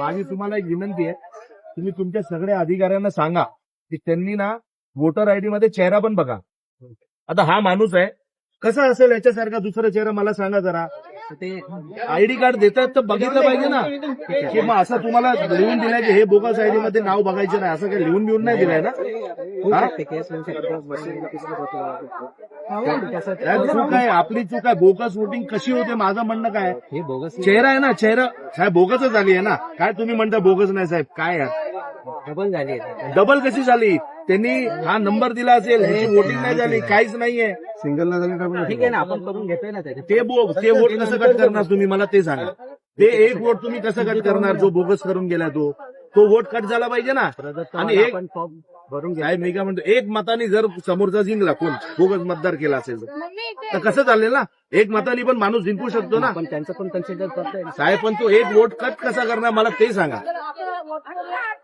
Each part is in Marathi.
माझी तुम्हाला एक विनंती आहे. तुम्ही तुमच्या सगळ्या अधिकाऱ्यांना सांगा की त्यांनी ना वोटर आयडी मध्ये चेहरा पण बघा. आता हा माणूस आहे. कसा असेल याच्यासारखा दुसरा चेहरा मला सांगा जरा. ते आयडी कार्ड देतात तर बघितलं पाहिजे ना. की मग असं तुम्हाला लिहून दिलाय की हे बोगस आयडी मध्ये नाव बघायचं नाही. असं काही लिहून लिहून नाही दिलंय ना? हा? चूक आहे आपली चूक आहे बोगस वोटिंग कशी होते? माझं म्हणणं काय? आहे? हे बोगस चेहरा आहे ना चेहरा. साहेब बोगसच झाली आहे ना. काय तुम्ही म्हणता बोगस नाही साहेब? काय आहे? डबल झाली. डबल कशी झाली? त्यांनी हा नंबर दिला असेल ह्याची वोटिंग नाही झाली काहीच नाहीये. सिंगल झाली ठीक आहे ना आपण करून घेतोय ना ते बो ते वोट कसं कट करणार तुम्ही? मला ते सांगा. ते एक वोट तुम्ही कसं कट करणार? जो बोगस करून गेला तो? तो वोट कट झाला पाहिजे ना. आणि एक भरून साहेब मी काय म्हणतो एक मताने जर समोरचा जिंकला कोण? बोगस मतदार केला असेल तर. कसं चालेल ना? एक मताने पण माणूस जिंकू शकतो ना. आपण त्यांचं पण कन्सिडर. साहेब पण तो एक वोट कट कसा करणार? मला ते सांगा.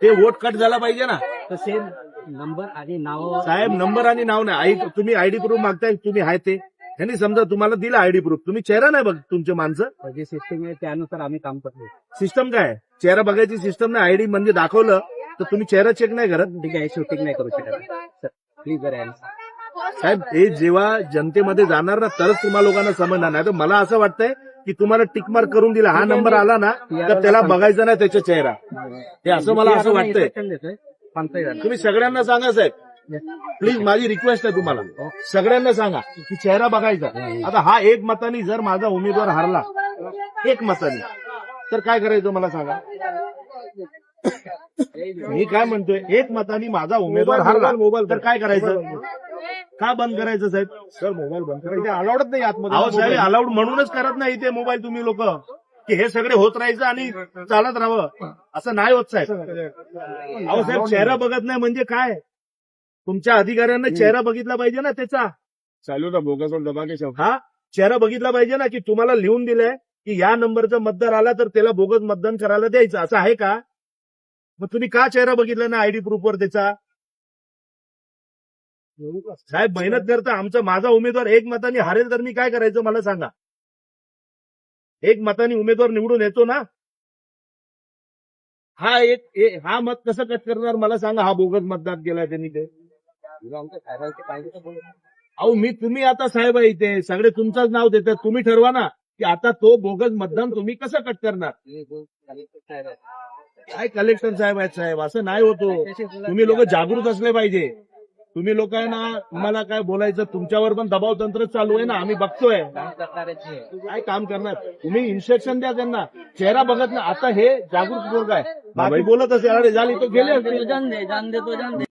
ते वोट कट झाला पाहिजे ना. तर सेम नंबर आणि नाव साहेब नंबर आणि नाव नाही. आई तुम्ही आयडी प्रूफ मागताय तुम्ही आहे ते. त्यांनी समजा तुम्हाला दिला आयडी प्रूफ तुम्ही चेहरा नाही बघ तुमचे माणसं? जे सिस्टीम आहे त्यानुसार आम्ही काम करतो. सिस्टम काय? चेहरा बघायची सिस्टम नाही आयडी म्हणजे दाखवलं तर तुम्ही चेहरा चेक नाही करत? ठीक आहे शूटिंग नाही करू शकत. सर प्लीज जरा साहेब हे जेव्हा जनतेमध्ये जाणार ना तरच तुम्हा लोकांना समजणार नाही. तर मला असं वाटतंय की तुम्हाला टिक मार्क करून दिला. हा नंबर आला ना तर त्याला बघायचा नाही त्याचा चेहरा. हे असं मला असं वाटतंय. तुम्ही सगळ्यांना सांगा साहेब. प्लीज माझी रिक्वेस्ट आहे तुम्हाला. सगळ्यांना सांगा की चेहरा बघायचा. आता हा एक मतानी जर माझा उमेदवार हारला एक मतानी तर काय करायचं मला सांगा? मी काय म्हणतोय? एक मतानी माझा उमेदवार हारला मोबाईल तर काय करायचं? का बंद करायचं साहेब? सर मोबाईल बंद करायचं अलाउडच नाही आतमध्ये. अलाउड म्हणूनच करत नाही ते मोबाईल तुम्ही लोक. की हे सगळे होत राहायचं आणि चालत राहावं. असं नाही होत साहेब. अहो साहेब चेहरा बघत नाही म्हणजे काय? तुमच्या अधिकाऱ्यांना चेहरा बघितला पाहिजे ना त्याचा. चालू ना बोगस दबा हा चेहरा बघितला पाहिजे ना की तुम्हाला लिहून दिलंय की या नंबरचा मतदार आला तर त्याला बोगस मतदान करायला द्यायचं असं आहे का? मग तुम्ही का चेहरा बघितला ना आयडी प्रूफवर त्याचा? साहेब मेहनत करता आमचा माझा उमेदवार एक मताने हारेल तर मी काय करायचं मला सांगा. एक मताने उमेदवार निवडून येतो ना. हा एक ए- हा मत कसं कट करणार मला सांगा हा बोगस मतदान केलाय त्यांनी ते. अहो मी तुम्ही आता साहेब आहे इथे. सगळे तुमचंच नाव देतात. तुम्ही ठरवा ना की आता तो बोगस मतदान तुम्ही कसं कट करणार. काय कलेक्टर साहेब आहेत साहेब? असं नाही होतो. तुम्ही लोक जागृत असले पाहिजे. तुम्ही लोक आहे ना तुम्हाला काय बोलायचं? तुमच्यावर पण दबाव तंत्र चालू आहे ना. आम्ही बघतोय. काय काम करणार? तुम्ही इन्स्ट्रक्शन द्या त्यांना. चेहरा बघत ना. आता हे जागृत पोरग आहे. बाकी बोलत असेल. अरे झाली तो गेले